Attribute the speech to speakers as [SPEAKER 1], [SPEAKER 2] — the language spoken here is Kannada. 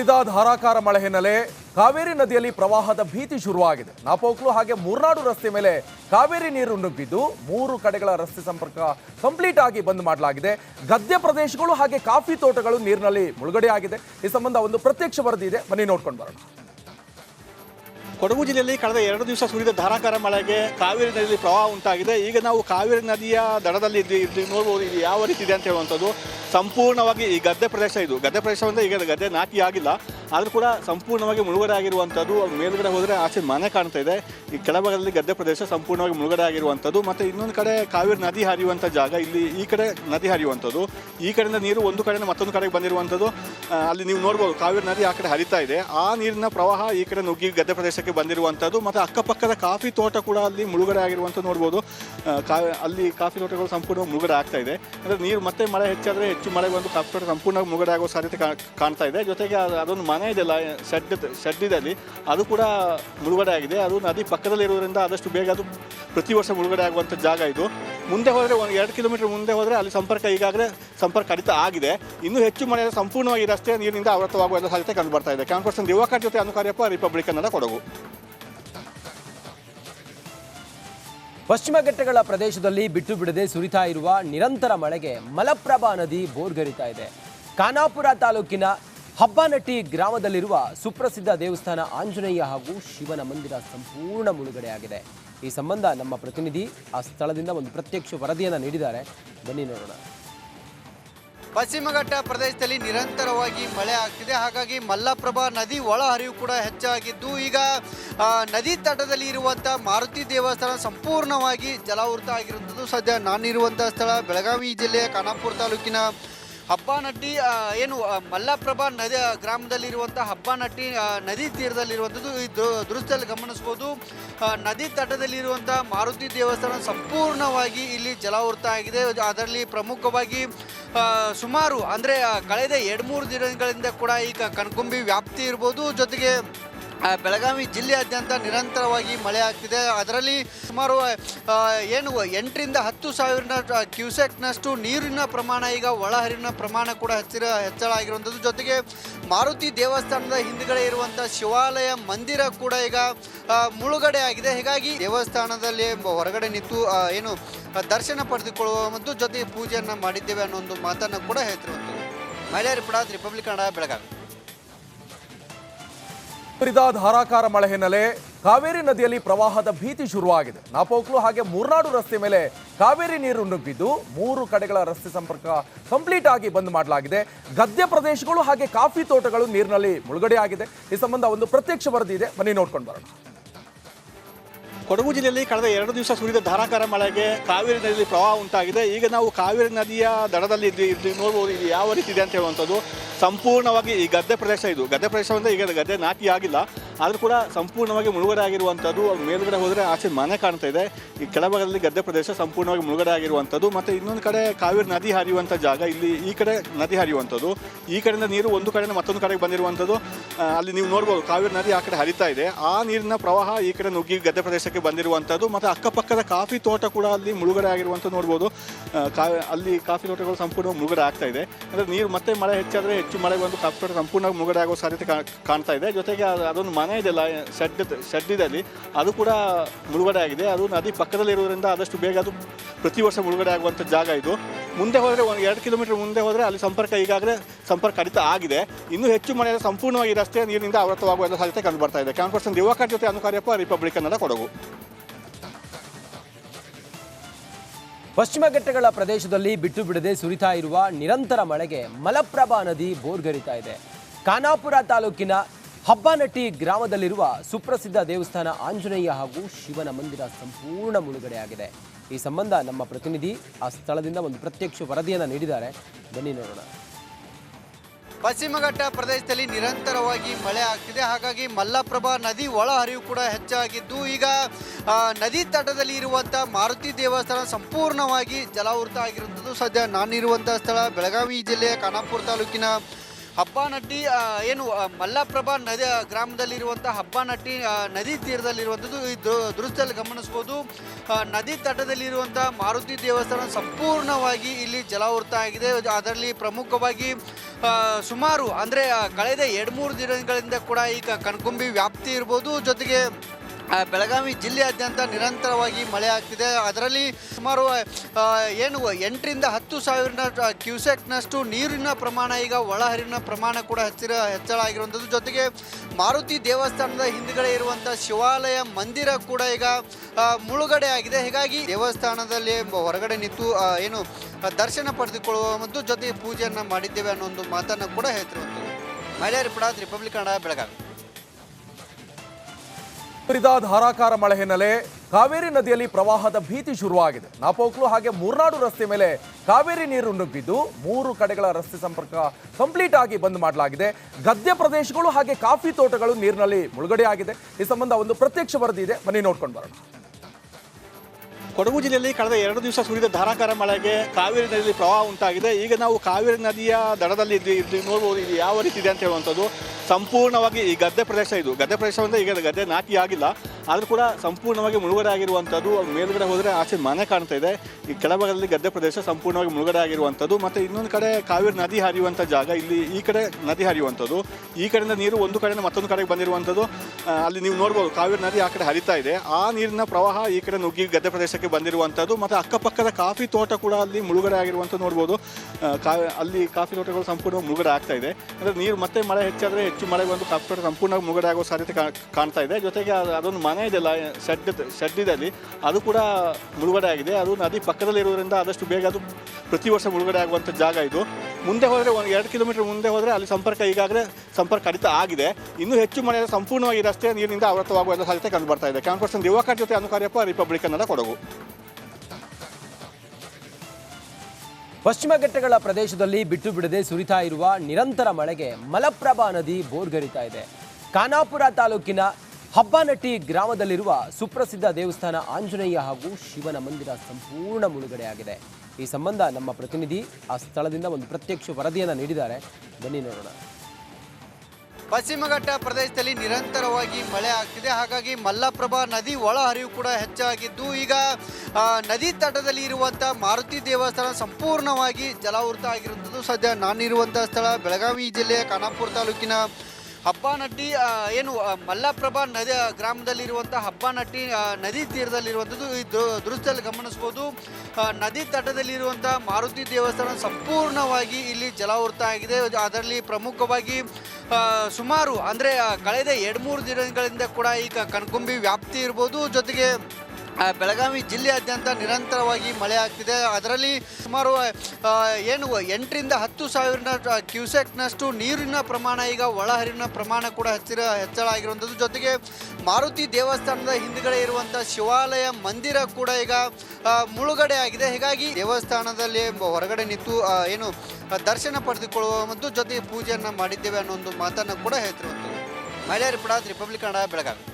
[SPEAKER 1] ಸುರಿದ ಧಾರಾಕಾರ ಮಳೆ ಹಿನ್ನೆಲೆ ಕಾವೇರಿ ನದಿಯಲ್ಲಿ ಪ್ರವಾಹದ ಭೀತಿ ಶುರುವಾಗಿದೆ. ನಾಪೋಕ್ಲು ಹಾಗೆ ಮೂರ್ನಾಡು ರಸ್ತೆ ಮೇಲೆ ಕಾವೇರಿ ನೀರು ನುಗ್ಗಿದ್ದು ಮೂರು ಕಡೆಗಳ ರಸ್ತೆ ಸಂಪರ್ಕ ಕಂಪ್ಲೀಟ್ ಆಗಿ ಬಂದ್ ಮಾಡಲಾಗಿದೆ. ಗದ್ದೆ ಪ್ರದೇಶಗಳು ಹಾಗೆ ಕಾಫಿ ತೋಟಗಳು ನೀರಿನಲ್ಲಿ ಮುಳುಗಡೆಯಾಗಿದೆ ಈ ಸಂಬಂಧ ಒಂದು ಪ್ರತ್ಯಕ್ಷ ವರದಿ ಇದೆ. ಬನ್ನಿ ನೋಡ್ಕೊಂಡು ಬರೋಣ.
[SPEAKER 2] ಕೊಡಗು ಜಿಲ್ಲೆಯಲ್ಲಿ ಕಳೆದ ಎರಡು ದಿವಸ ಸುರಿದ ಧಾರಾಕಾರ ಮಳೆಗೆ ಕಾವೇರಿ ನದಿಯಲ್ಲಿ ಪ್ರವಾಹ ಉಂಟಾಗಿದೆ. ಈಗ ನಾವು ಕಾವೇರಿ ನದಿಯ ದಡದಲ್ಲಿ ಇದ್ದು ನೋಡ್ಬೋದು ಇದು ಯಾವ ರೀತಿ ಇದೆ ಅಂತ ಹೇಳುವಂಥದ್ದು. ಸಂಪೂರ್ಣವಾಗಿ ಈ ಗದ್ದೆ ಪ್ರದೇಶ ಇದು. ಗದ್ದೆ ಪ್ರದೇಶ ಅಂದರೆ ಈಗ ಗದ್ದೆ ನಾಟಿ ಆಗಿಲ್ಲ. ಆದರೂ ಕೂಡ ಸಂಪೂರ್ಣವಾಗಿ ಮುಳುಗಡೆ ಆಗಿರುವಂಥದ್ದು ಮೇಲುಗಡೆ ಹೋದರೆ ಆಚೆ ಮನೆ ಕಾಣ್ತಾ ಇದೆ. ಈ ಕೆಳಭಾಗದಲ್ಲಿ ಗದ್ದೆ ಪ್ರದೇಶ ಸಂಪೂರ್ಣವಾಗಿ ಮುಳುಗಡೆ ಆಗಿರುವಂಥದ್ದು ಮತ್ತು ಇನ್ನೊಂದು ಕಡೆ ಕಾವೇರಿ ನದಿ ಹರಿಯುವಂಥ ಜಾಗ. ಇಲ್ಲಿ ಈ ಕಡೆ ನದಿ ಹರಿಯುವಂಥದ್ದು. ಈ ಕಡೆಯಿಂದ ನೀರು ಒಂದು ಕಡೆಯಿಂದ ಮತ್ತೊಂದು ಕಡೆಗೆ ಬಂದಿರುವಂಥದ್ದು. ಅಲ್ಲಿ ನೀವು ನೋಡ್ಬೋದು ಕಾವೇರಿ ನದಿ ಆ ಕಡೆ ಹರಿತಾ ಇದೆ. ಆ ನೀರಿನ ಪ್ರವಾಹ ಈ ಕಡೆ ನುಗ್ಗಿ ಗದ್ದೆ ಪ್ರದೇಶಕ್ಕೆ ಬಂದಿರುವಂಥದ್ದು. ಮತ್ತು ಅಕ್ಕಪಕ್ಕದ ಕಾಫಿ ತೋಟ ಕೂಡ ಅಲ್ಲಿ ಮುಳುಗಡೆ ಆಗಿರುವಂಥದ್ದು ನೋಡ್ಬೋದು. ಅಲ್ಲಿ ಕಾಫಿ ತೋಟಗಳು ಸಂಪೂರ್ಣವಾಗಿ ಮುಳುಗಡೆ ಆಗ್ತಾ ಇದೆ. ಅಂದರೆ ನೀರು ಮತ್ತೆ ಮಳೆ ಹೆಚ್ಚಾದರೆ ಹೆಚ್ಚು ಮಳೆ ಬಂದು ಕಾಫಿ ತೋಟ ಸಂಪೂರ್ಣವಾಗಿ ಮುಳುಗಡೆ ಆಗೋ ಸಾಧ್ಯತೆ ಕಾಣ್ತಾ ಇದೆ. ಜೊತೆಗೆ ಅದು- ಅದೊಂದು ಮನೆ ಇದೆಲ್ಲ ಶೆಡ್ ಶೆಡ್ ಇದೆ ಅಲ್ಲಿ. ಅದು ಕೂಡ ಮುಳುಗಡೆ ಆಗಿದೆ. ಅದು ನದಿ ಪಕ್ಕದಲ್ಲಿ ಇರೋದ್ರಿಂದ ಆದಷ್ಟು ಬೇಗ ಅದು ಪ್ರತಿ ವರ್ಷ ಮುಳುಗಡೆ ಆಗುವಂಥ ಜಾಗ ಇದು. ಮುಂದೆ ಹೋದರೆ ಒಂದು ಎರಡು ಕಿಲೋಮೀಟರ್ ಮುಂದೆ ಹೋದರೆ ಅಲ್ಲಿ ಸಂಪರ್ಕ ಈಗಾಗಲೇ ಸಂಪರ್ಕ ಕಡಿತ ಆಗಿದೆ. ಇನ್ನೂ ಹೆಚ್ಚು ಮಳೆ ಸಂಪೂರ್ಣವಾಗಿ ರಸ್ತೆ ನೀರಿನಿಂದ ಆವೃತವಾಗುವ ಸಾಧ್ಯತೆ ಕಂಡು ಬರ್ತಾ ಇದೆ. ಕ್ಯಾನ್ ಪರ್ಸನ್ ದಿವಾಕರ್ ಜೊತೆ ಅನುಕಾರ್ಯಪ್ಪ ರಿಪಬ್ಲಿಕ್ ಕನ್ನಡ ಕೊಡಗು.
[SPEAKER 3] ಪಶ್ಚಿಮ ಘಟ್ಟಗಳ ಪ್ರದೇಶದಲ್ಲಿ ಬಿಟ್ಟು ಬಿಡದೆ ಸುರಿತಾ ಇರುವ ನಿರಂತರ ಮಳೆಗೆ ಮಲಪ್ರಭಾ ನದಿ ಬೋರ್ಗರಿತಾ ಇದೆ. ಖಾನಾಪುರ ತಾಲೂಕಿನ ಹಬ್ಬನಟ್ಟಿ ಗ್ರಾಮದಲ್ಲಿರುವ ಸುಪ್ರಸಿದ್ಧ ದೇವಸ್ಥಾನ ಆಂಜನೇಯ ಹಾಗೂ ಶಿವನ ಮಂದಿರ ಸಂಪೂರ್ಣ ಮುಳುಗಡೆಯಾಗಿದೆ. ಈ ಸಂಬಂಧ ನಮ್ಮ ಪ್ರತಿನಿಧಿ ಆ ಸ್ಥಳದಿಂದ ಒಂದು ಪ್ರತ್ಯಕ್ಷ ವರದಿಯನ್ನು ನೀಡಿದ್ದಾರೆ. ಬನ್ನಿ ನೋಡೋಣ.
[SPEAKER 4] ಪಶ್ಚಿಮ ಘಟ್ಟ ಪ್ರದೇಶದಲ್ಲಿ ನಿರಂತರವಾಗಿ ಮಳೆ ಆಗ್ತಿದೆ. ಹಾಗಾಗಿ ಮಲ್ಲಪ್ರಭಾ ನದಿ ಒಳ ಹರಿವು ಕೂಡ ಹೆಚ್ಚಾಗಿದ್ದು, ಈಗ ನದಿ ತಟದಲ್ಲಿ ಇರುವಂಥ ಮಾರುತಿ ದೇವಸ್ಥಾನ ಸಂಪೂರ್ಣವಾಗಿ ಜಲಾವೃತ ಆಗಿರುವಂಥದ್ದು ಸದ್ಯ ನಾನಿರುವಂಥ ಸ್ಥಳ ಬೆಳಗಾವಿ ಜಿಲ್ಲೆಯ ಖಾನಾಪುರ ತಾಲೂಕಿನ ಹಬ್ಬನಟ್ಟಿ ಏನು ಮಲ್ಲಪ್ರಭಾ ನದಿ ಗ್ರಾಮದಲ್ಲಿರುವಂಥ ಹಬ್ಬನಟ್ಟಿ ನದಿ ತೀರದಲ್ಲಿರುವಂಥದ್ದು ಈ ದೃಶ್ಯದಲ್ಲಿ ಗಮನಿಸ್ಬೋದು ನದಿ ತಟದಲ್ಲಿರುವಂಥ ಮಾರುತಿ ದೇವಸ್ಥಾನ ಸಂಪೂರ್ಣವಾಗಿ ಇಲ್ಲಿ ಜಲಾವೃತ ಆಗಿದೆ. ಅದರಲ್ಲಿ ಪ್ರಮುಖವಾಗಿ ಸುಮಾರು ಅಂದರೆ ಕಳೆದ ಎರಡು ಮೂರು ದಿನಗಳಿಂದ ಕೂಡ ಈಗ ಕಣ್ಕುಂಬಿ ವ್ಯಾಪ್ತಿ ಇರ್ಬೋದು ಜೊತೆಗೆ ಬೆಳಗಾವಿ ಜಿಲ್ಲೆಯಾದ್ಯಂತ ನಿರಂತರವಾಗಿ ಮಳೆ ಆಗ್ತಿದೆ. ಅದರಲ್ಲಿ ಸುಮಾರು ಏನು, ಎಂಟರಿಂದ ಹತ್ತು ಸಾವಿರ ಕ್ಯೂಸೆಕ್ನಷ್ಟು ನೀರಿನ ಪ್ರಮಾಣ, ಈಗ ಒಳಹರಿವಿನ ಪ್ರಮಾಣ ಕೂಡ ಹೆಚ್ಚಿರ, ಹೆಚ್ಚಳ ಆಗಿರುವಂಥದ್ದು. ಜೊತೆಗೆ ಮಾರುತಿ ದೇವಸ್ಥಾನದ ಹಿಂದುಗಡೆ ಇರುವಂಥ ಶಿವಾಲಯ ಮಂದಿರ ಕೂಡ ಈಗ ಮುಳುಗಡೆ ಆಗಿದೆ. ಹೀಗಾಗಿ ದೇವಸ್ಥಾನದಲ್ಲಿ ಹೊರಗಡೆ ನಿಂತು ಏನು, ದರ್ಶನ ಪಡೆದುಕೊಳ್ಳುವ ಮತ್ತು ಜೊತೆಗೆ ಪೂಜೆಯನ್ನು ಮಾಡಿದ್ದೇವೆ ಅನ್ನೋ ಒಂದು ಮಾತನ್ನು ಕೂಡ ಹೇಳ್ತಿರುವಂಥದ್ದು. ಮಹಿಳೆಯರು ಕೂಡ ರಿಪಬ್ಲಿಕ್ ಕನ್ನಡ ಬೆಳಗಾವಿ
[SPEAKER 1] ಸುರಿದ ಧಾರಾಕಾರ ಮಳೆ ಹಿನ್ನೆಲೆ ಕಾವೇರಿ ನದಿಯಲ್ಲಿ ಪ್ರವಾಹದ ಭೀತಿ ಶುರುವಾಗಿದೆ. ನಾಪೋಕ್ಲು ಹಾಗೆ ಮೂರ್ನಾಡು ರಸ್ತೆ ಮೇಲೆ ಕಾವೇರಿ ನೀರು ನುಗ್ಗಿದ್ದು ಮೂರು ಕಡೆಗಳ ರಸ್ತೆ ಸಂಪರ್ಕ ಕಂಪ್ಲೀಟ್ ಆಗಿ ಬಂದ್ ಮಾಡಲಾಗಿದೆ. ಗದ್ದೆ ಪ್ರದೇಶಗಳು ಹಾಗೆ ಕಾಫಿ ತೋಟಗಳು ನೀರಿನಲ್ಲಿ ಮುಳುಗಡೆಯಾಗಿದೆ ಈ ಸಂಬಂಧ ಒಂದು ಪ್ರತ್ಯಕ್ಷ ವರದಿ ಇದೆ. ಬನ್ನಿ ನೋಡ್ಕೊಂಡು ಬರೋಣ.
[SPEAKER 2] ಕೊಡಗು ಜಿಲ್ಲೆಯಲ್ಲಿ ಕಳೆದ ಎರಡು ದಿವಸ ಸುರಿದ ಧಾರಾಕಾರ ಮಳೆಗೆ ಕಾವೇರಿ ನದಿಯಲ್ಲಿ ಪ್ರವಾಹ ಉಂಟಾಗಿದೆ. ಈಗ ನಾವು ಕಾವೇರಿ ನದಿಯ ದಡದಲ್ಲಿ ಇದ್ದು ನೋಡ್ಬೋದು ಇದು ಯಾವ ರೀತಿ ಇದೆ ಅಂತ ಹೇಳುವಂಥದ್ದು. ಸಂಪೂರ್ಣವಾಗಿ ಈ ಗದ್ದೆ ಪ್ರದೇಶ ಇದು. ಗದ್ದೆ ಪ್ರದೇಶ ಅಂದರೆ ಈಗ ಗದ್ದೆ ನಾಟಿ ಆಗಿಲ್ಲ. ಆದರೂ ಕೂಡ ಸಂಪೂರ್ಣವಾಗಿ ಮುಳುಗಡೆ ಆಗಿರುವಂಥದ್ದು. ಮೇಲುಗಡೆ ಹೋದರೆ ಆಚೆ ಮನೆ ಕಾಣ್ತಾ ಇದೆ. ಈ ಕೆಳಭಾಗದಲ್ಲಿ ಗದ್ದೆ ಪ್ರದೇಶ ಸಂಪೂರ್ಣವಾಗಿ ಮುಳುಗಡೆ ಆಗಿರುವಂಥದ್ದು. ಮತ್ತು ಇನ್ನೊಂದು ಕಡೆ ಕಾವೇರಿ ನದಿ ಹರಿಯುವಂಥ ಜಾಗ. ಇಲ್ಲಿ ಈ ಕಡೆ ನದಿ ಹರಿಯುವಂಥದ್ದು. ಈ ಕಡೆಯಿಂದ ನೀರು ಒಂದು ಕಡೆಯಿಂದ ಮತ್ತೊಂದು ಕಡೆಗೆ ಬಂದಿರುವಂಥದ್ದು. ಅಲ್ಲಿ ನೀವು ನೋಡ್ಬೋದು ಕಾವೇರಿ ನದಿ ಆ ಕಡೆ ಹರಿತಾ ಇದೆ. ಆ ನೀರಿನ ಪ್ರವಾಹ ಈ ಕಡೆ ನುಗ್ಗಿ ಗದ್ದೆ ಪ್ರದೇಶಕ್ಕೆ ಬಂದಿರುವಂಥದ್ದು. ಮತ್ತು ಅಕ್ಕಪಕ್ಕದ ಕಾಫಿ ತೋಟ ಕೂಡ ಅಲ್ಲಿ ಮುಳುಗಡೆ ಆಗಿರುವಂಥದ್ದು ನೋಡ್ಬೋದು. ಕಾ, ಅಲ್ಲಿ ಕಾಫಿ ತೋಟಗಳು ಸಂಪೂರ್ಣ ಮುಳುಗಡೆ ಆಗ್ತಾ ಇದೆ. ಅಂದರೆ ನೀರು ಮತ್ತೆ ಮಳೆ ಹೆಚ್ಚಾದರೆ ಹೆಚ್ಚು ಮಳೆ ಬಂದು ಕಾಫಿ ತೋಟ ಸಂಪೂರ್ಣವಾಗಿ ಮುಳುಗಡೆ ಆಗೋ ಸಾಧ್ಯತೆ ಕಾಣ್ತಾ ಇದೆ. ಜೊತೆಗೆ ಅದು- ಅದೊಂದು ಮನೆ ಇದೆಲ್ಲ ಶೆಡ್ ಶೆಡ್ ಇದೆ ಅಲ್ಲಿ. ಅದು ಕೂಡ ಮುಳುಗಡೆ ಆಗಿದೆ. ಅದು ನದಿ ಪಕ್ಕದಲ್ಲಿ ಇರೋದ್ರಿಂದ ಆದಷ್ಟು ಬೇಗ ಅದು ಪ್ರತಿ ವರ್ಷ ಮುಳುಗಡೆ ಆಗುವಂಥ ಜಾಗ ಇದು. ಮುಂದೆ ಹೋದರೆ ಒಂದು ಎರಡು ಕಿಲೋಮೀಟರ್ ಮುಂದೆ ಹೋದರೆ ಅಲ್ಲಿ ಸಂಪರ್ಕ ಈಗಾಗಲೇ ಸಂಪರ್ಕ ಕಡಿತ ಆಗಿದೆ. ಇನ್ನೂ ಹೆಚ್ಚು ಮನೆಯ ಸಂಪೂರ್ಣವಾಗಿ ರಸ್ತೆ ನೀರಿನಿಂದ ಆವೃತವಾಗುವ ಸಾಧ್ಯತೆ ಕಂಡು ಬರ್ತಾ ಇದೆ. ಕ್ಯಾನ್ ಪರ್ಸನ್ ದಿವಾಕರ್ ಜೊತೆ ಅನುಕಾರ್ಯಪ್ಪ ರಿಪಬ್ಲಿಕ್ ಕನ್ನಡ ಕೊಡಗು.
[SPEAKER 3] ಪಶ್ಚಿಮ ಘಟ್ಟಗಳ ಪ್ರದೇಶದಲ್ಲಿ ಬಿಟ್ಟು ಬಿಡದೆ ಸುರಿತಾ ಇರುವ ನಿರಂತರ ಮಳೆಗೆ ಮಲಪ್ರಭಾ ನದಿ ಬೋರ್ಗರಿತಾ ಇದೆ. ಖಾನಾಪುರ ತಾಲೂಕಿನ ಹಬ್ಬನಟ್ಟಿ ಗ್ರಾಮದಲ್ಲಿರುವ ಸುಪ್ರಸಿದ್ಧ ದೇವಸ್ಥಾನ ಆಂಜನೇಯ ಹಾಗೂ ಶಿವನ ಮಂದಿರ ಸಂಪೂರ್ಣ ಮುಳುಗಡೆಯಾಗಿದೆ. ಈ ಸಂಬಂಧ ನಮ್ಮ ಪ್ರತಿನಿಧಿ ಆ ಸ್ಥಳದಿಂದ ಒಂದು ಪ್ರತ್ಯಕ್ಷ ವರದಿಯನ್ನು ನೀಡಿದ್ದಾರೆ. ಬನ್ನಿ ನೋಡೋಣ.
[SPEAKER 4] ಪಶ್ಚಿಮಘಟ್ಟ ಪ್ರದೇಶದಲ್ಲಿ ನಿರಂತರವಾಗಿ ಮಳೆ ಆಗ್ತಿದೆ. ಹಾಗಾಗಿ ಮಲ್ಲಪ್ರಭಾ ನದಿ ಒಳ ಹರಿವು ಕೂಡ ಹೆಚ್ಚಾಗಿದ್ದು, ಈಗ ನದಿ ತಟದಲ್ಲಿ ಇರುವಂಥ ಮಾರುತಿ ದೇವಸ್ಥಾನ ಸಂಪೂರ್ಣವಾಗಿ ಜಲಾವೃತ ಆಗಿರುವಂಥದ್ದು ಸದ್ಯ ನಾನಿರುವಂಥ ಸ್ಥಳ ಬೆಳಗಾವಿ ಜಿಲ್ಲೆಯ ಖಾನಾಪುರ ತಾಲೂಕಿನ ಹಬ್ಬನಟ್ಟಿ ಏನು ಮಲ್ಲಪ್ರಭಾ ನದಿ ಗ್ರಾಮದಲ್ಲಿರುವಂಥ ಹಬ್ಬನಟ್ಟಿ ನದಿ ತೀರದಲ್ಲಿರುವಂಥದ್ದು ಈ ದೃಶ್ಯದಲ್ಲಿ ಗಮನಿಸ್ಬೋದು. ನದಿ ತಟದಲ್ಲಿರುವಂಥ ಮಾರುತಿ ದೇವಸ್ಥಾನ ಸಂಪೂರ್ಣವಾಗಿ ಇಲ್ಲಿ ಜಲಾವೃತ ಆಗಿದೆ. ಅದರಲ್ಲಿ ಪ್ರಮುಖವಾಗಿ ಸುಮಾರು, ಅಂದರೆ ಕಳೆದ ಎರಡು ಮೂರು ದಿನಗಳಿಂದ ಕೂಡ ಈಗ ಕಣ್ಕುಂಬಿ ವ್ಯಾಪ್ತಿ ಇರ್ಬೋದು. ಜೊತೆಗೆ ಬೆಳಗಾವಿ ಜಿಲ್ಲೆಯಾದ್ಯಂತ ನಿರಂತರವಾಗಿ ಮಳೆ ಆಗ್ತಿದೆ. ಅದರಲ್ಲಿ ಸುಮಾರು ಏನು, ಎಂಟರಿಂದ ಹತ್ತು ಸಾವಿರ ಕ್ಯೂಸೆಕ್ನಷ್ಟು ನೀರಿನ ಪ್ರಮಾಣ, ಈಗ ಒಳಹರಿವಿನ ಪ್ರಮಾಣ ಕೂಡ ಹೆಚ್ಚಿರ, ಹೆಚ್ಚಳ ಆಗಿರುವಂಥದ್ದು. ಜೊತೆಗೆ ಮಾರುತಿ ದೇವಸ್ಥಾನದ ಹಿಂದುಗಡೆ ಇರುವಂಥ ಶಿವಾಲಯ ಮಂದಿರ ಕೂಡ ಈಗ ಮುಳುಗಡೆ ಆಗಿದೆ. ಹೀಗಾಗಿ ದೇವಸ್ಥಾನದಲ್ಲಿ ಹೊರಗಡೆ ನಿಂತು ಏನು, ದರ್ಶನ ಪಡೆದುಕೊಳ್ಳುವ ಮತ್ತು ಜೊತೆಗೆ ಪೂಜೆಯನ್ನು ಮಾಡಿದ್ದೇವೆ ಅನ್ನೋ ಒಂದು ಮಾತನ್ನು ಕೂಡ ಹೇಳ್ತಿರುವಂಥದ್ದು. ಮಹಿಳೆಯರು ಕೂಡ ರಿಪಬ್ಲಿಕ್ ಕನ್ನಡ ಬೆಳಗಾವಿ
[SPEAKER 1] ಸುರಿದ ಧಾರಾಕಾರ ಮಳೆ ಹಿನ್ನೆಲೆ ಕಾವೇರಿ ನದಿಯಲ್ಲಿ ಪ್ರವಾಹದ ಭೀತಿ ಶುರುವಾಗಿದೆ. ನಾಪೋಕ್ಲು ಹಾಗೆ ಮೂರ್ನಾಡು ರಸ್ತೆ ಮೇಲೆ ಕಾವೇರಿ ನೀರು ನುಗ್ಗಿದ್ದು ಮೂರು ಕಡೆಗಳ ರಸ್ತೆ ಸಂಪರ್ಕ ಕಂಪ್ಲೀಟ್ ಆಗಿ ಬಂದ್ ಮಾಡಲಾಗಿದೆ. ಗದ್ದೆ ಪ್ರದೇಶಗಳು ಹಾಗೆ ಕಾಫಿ ತೋಟಗಳು ನೀರಿನಲ್ಲಿ ಮುಳುಗಡೆ ಆಗಿದೆ. ಈ ಸಂಬಂಧ ಒಂದು ಪ್ರತ್ಯಕ್ಷ ವರದಿ ಇದೆ. ಬನ್ನಿ ನೋಡ್ಕೊಂಡು ಬರೋಣ.
[SPEAKER 2] ಕೊಡಗು ಜಿಲ್ಲೆಯಲ್ಲಿ ಕಳೆದ ಎರಡು ದಿವಸ ಸುರಿದ ಧಾರಾಕಾರ ಮಳೆಗೆ ಕಾವೇರಿ ನದಿಯಲ್ಲಿ ಪ್ರವಾಹ ಉಂಟಾಗಿದೆ. ಈಗ ನಾವು ಕಾವೇರಿ ನದಿಯ ದಡದಲ್ಲಿ ನೋಡ್ಬೋದು ಇದು ಯಾವ ರೀತಿ ಇದೆ ಅಂತ ಹೇಳುವಂಥದ್ದು. ಸಂಪೂರ್ಣವಾಗಿ ಈ ಗದ್ದೆ ಪ್ರದೇಶ ಇದು. ಗದ್ದೆ ಪ್ರದೇಶ ಅಂದರೆ ಈಗ ಗದ್ದೆ ನಾಟಿ ಆಗಿಲ್ಲ. ಆದರೂ ಕೂಡ ಸಂಪೂರ್ಣವಾಗಿ ಮುಳುಗಡೆ ಆಗಿರುವಂಥದ್ದು ಮೇಲುಗಡೆ ಹೋದರೆ ಆಚೆ ಮನೆ ಕಾಣ್ತಾ ಇದೆ. ಈ ಕೆಳಭಾಗದಲ್ಲಿ ಗದ್ದೆ ಪ್ರದೇಶ ಸಂಪೂರ್ಣವಾಗಿ ಮುಳುಗಡೆ ಆಗಿರುವಂಥದ್ದು ಮತ್ತು ಇನ್ನೊಂದು ಕಡೆ ಕಾವೇರಿ ನದಿ ಹರಿಯುವಂಥ ಜಾಗ, ಇಲ್ಲಿ ಈ ಕಡೆ ನದಿ ಹರಿಯುವಂಥದ್ದು ಈ ಕಡೆಯಿಂದ ನೀರು ಒಂದು ಕಡೆಯಿಂದ ಮತ್ತೊಂದು ಕಡೆಗೆ ಬಂದಿರುವಂಥದ್ದು ಅಲ್ಲಿ ನೀವು ನೋಡ್ಬೋದು, ಕಾವೇರಿ ನದಿ ಆ ಕಡೆ ಹರಿತಾ ಇದೆ. ಆ ನೀರಿನ ಪ್ರವಾಹ ಈ ಕಡೆ ನುಗ್ಗಿ ಗದ್ದೆ ಪ್ರದೇಶಕ್ಕೆ ಬಂದಿರುವಂಥದ್ದು ಮತ್ತು ಅಕ್ಕಪಕ್ಕದ ಕಾಫಿ ತೋಟ ಕೂಡ ಅಲ್ಲಿ ಮುಳುಗಡೆ ಆಗಿರುವಂಥ ನೋಡ್ಬೋದು. ಕಾ, ಅಲ್ಲಿ ಕಾಫಿ ತೋಟಗಳು ಸಂಪೂರ್ಣ ಮುಳುಗಡೆ ಆಗ್ತಾ ಇದೆ. ಅಂದರೆ ನೀರು ಮತ್ತೆ ಮಳೆ ಹೆಚ್ಚಾದರೆ ಹೆಚ್ಚು ಮಳೆ ಬಂದು ಕಾಫಿ ತೋಟ ಸಂಪೂರ್ಣವಾಗಿ ಮುಳುಗಡೆ ಆಗೋ ಸಾಧ್ಯತೆ ಕಾಣ್ತಾ ಇದೆ. ಜೊತೆಗೆ ಅದು- ಅದೊಂದು ಮನೆ ಇದೆಲ್ಲ ಶೆಡ್ ಶೆಡ್ ಇದೆ ಅದು ಕೂಡ ಮುಳುಗಡೆ ಆಗಿದೆ. ಅದು ನದಿ ಪಕ್ಕದಲ್ಲಿ ಇರೋದ್ರಿಂದ ಆದಷ್ಟು ಬೇಗ ಅದು ಪ್ರತಿ ವರ್ಷ ಮುಳುಗಡೆ ಆಗುವಂಥ ಜಾಗ ಇದು. ಮುಂದೆ ಹೋದರೆ ಒಂದು ಎರಡು ಕಿಲೋಮೀಟರ್ ಮುಂದೆ ಹೋದರೆ ಅಲ್ಲಿ ಸಂಪರ್ಕ ಈಗಾಗಲೇ ಸಂಪರ್ಕ ಕಡಿತ ಆಗಿದೆ. ಇನ್ನೂ ಹೆಚ್ಚು ಮಳೆ ಸಂಪೂರ್ಣವಾಗಿ ರಸ್ತೆ ನೀರಿನಿಂದ ಆವೃತವಾಗುವಂಥ ಸಾಧ್ಯತೆ ಕಂಡು ಬರ್ತಾ ಇದೆ. ಕ್ಯಾನ್ ಪರ್ಸನ್ ದಿವಾಕರ್ ಜೊತೆ ಅನುಕಾರ್ಯಪ್ಪ ರಿಪಬ್ಲಿಕ್ ಕನ್ನಡ ಕೊಡಗು.
[SPEAKER 3] ಪಶ್ಚಿಮ ಘಟ್ಟಗಳ ಪ್ರದೇಶದಲ್ಲಿ ಬಿಟ್ಟು ಬಿಡದೆ ಸುರಿತಾ ಇರುವ ನಿರಂತರ ಮಳೆಗೆ ಮಲಪ್ರಭಾ ನದಿ ಬೋರ್ಗರಿತಾ ಇದೆ. ಖಾನಾಪುರ ತಾಲೂಕಿನ ಹಬ್ಬನಟ್ಟಿ ಗ್ರಾಮದಲ್ಲಿರುವ ಸುಪ್ರಸಿದ್ಧ ದೇವಸ್ಥಾನ ಆಂಜನೇಯ ಹಾಗೂ ಶಿವನ ಮಂದಿರ ಸಂಪೂರ್ಣ ಮುಳುಗಡೆಯಾಗಿದೆ. ಈ ಸಂಬಂಧ ನಮ್ಮ ಪ್ರತಿನಿಧಿ ಆ ಸ್ಥಳದಿಂದ ಒಂದು ಪ್ರತ್ಯಕ್ಷ ವರದಿಯನ್ನು ನೀಡಿದ್ದಾರೆ. ಬನ್ನಿ ನೋಡೋಣ.
[SPEAKER 4] ಪಶ್ಚಿಮಘಟ್ಟ ಪ್ರದೇಶದಲ್ಲಿ ನಿರಂತರವಾಗಿ ಮಳೆ ಆಗ್ತಿದೆ. ಹಾಗಾಗಿ ಮಲ್ಲಪ್ರಭಾ ನದಿ ಒಳ ಹರಿವು ಕೂಡ ಹೆಚ್ಚಾಗಿದ್ದು, ಈಗ ನದಿ ತಟದಲ್ಲಿ ಇರುವಂಥ ಮಾರುತಿ ದೇವಸ್ಥಾನ ಸಂಪೂರ್ಣವಾಗಿ ಜಲಾವೃತ ಆಗಿರುವಂಥದ್ದು ಸದ್ಯ ನಾನಿರುವಂಥ ಸ್ಥಳ ಬೆಳಗಾವಿ ಜಿಲ್ಲೆಯ ಖಾನಾಪುರ ತಾಲೂಕಿನ ಹಬ್ಬನಟ್ಟಿ ಏನು ಮಲ್ಲಪ್ರಭಾ ನದಿ ಗ್ರಾಮದಲ್ಲಿರುವಂಥ ಹಬ್ಬನಟ್ಟಿ ನದಿ ತೀರದಲ್ಲಿರುವಂಥದ್ದು ಈ ದೃಶ್ಯದಲ್ಲಿ ಗಮನಿಸ್ಬೋದು. ನದಿ ತಟದಲ್ಲಿರುವಂಥ ಮಾರುತಿ ದೇವಸ್ಥಾನ ಸಂಪೂರ್ಣವಾಗಿ ಇಲ್ಲಿ ಜಲಾವೃತ ಆಗಿದೆ. ಅದರಲ್ಲಿ ಪ್ರಮುಖವಾಗಿ ಸುಮಾರು, ಅಂದರೆ ಕಳೆದ ಎರಡು ಮೂರು ದಿನಗಳಿಂದ ಕೂಡ ಈಗ ಕಣ್ಕುಂಬಿ ವ್ಯಾಪ್ತಿ ಇರ್ಬೋದು. ಜೊತೆಗೆ ಬೆಳಗಾವಿ ಜಿಲ್ಲೆಯಾದ್ಯಂತ ನಿರಂತರವಾಗಿ ಮಳೆ ಆಗ್ತಿದೆ. ಅದರಲ್ಲಿ ಸುಮಾರು ಏನು ಎಂಟರಿಂದ ಹತ್ತು ಸಾವಿರ ಕ್ಯೂಸೆಕ್ನಷ್ಟು ನೀರಿನ ಪ್ರಮಾಣ, ಈಗ ಒಳಹರಿವಿನ ಪ್ರಮಾಣ ಕೂಡ ಹೆಚ್ಚಿರ, ಹೆಚ್ಚಳ ಆಗಿರುವಂಥದ್ದು. ಜೊತೆಗೆ ಮಾರುತಿ ದೇವಸ್ಥಾನದ ಹಿಂದುಗಡೆ ಇರುವಂಥ ಶಿವಾಲಯ ಮಂದಿರ ಕೂಡ ಈಗ ಮುಳುಗಡೆ ಆಗಿದೆ. ಹೀಗಾಗಿ ದೇವಸ್ಥಾನದಲ್ಲಿ ಹೊರಗಡೆ ನಿಂತು ಏನು, ದರ್ಶನ ಪಡೆದುಕೊಳ್ಳುವ ಮತ್ತು ಜೊತೆಗೆ ಪೂಜೆಯನ್ನು ಮಾಡಿದ್ದೇವೆ ಅನ್ನೋ ಒಂದು ಮಾತನ್ನು ಕೂಡ ಹೇಳ್ತಿರುವಂಥದ್ದು. ಮಹಿಳೆಯರು ಕೂಡ ರಿಪಬ್ಲಿಕ್ ಕನ್ನಡ ಬೆಳಗಾವಿ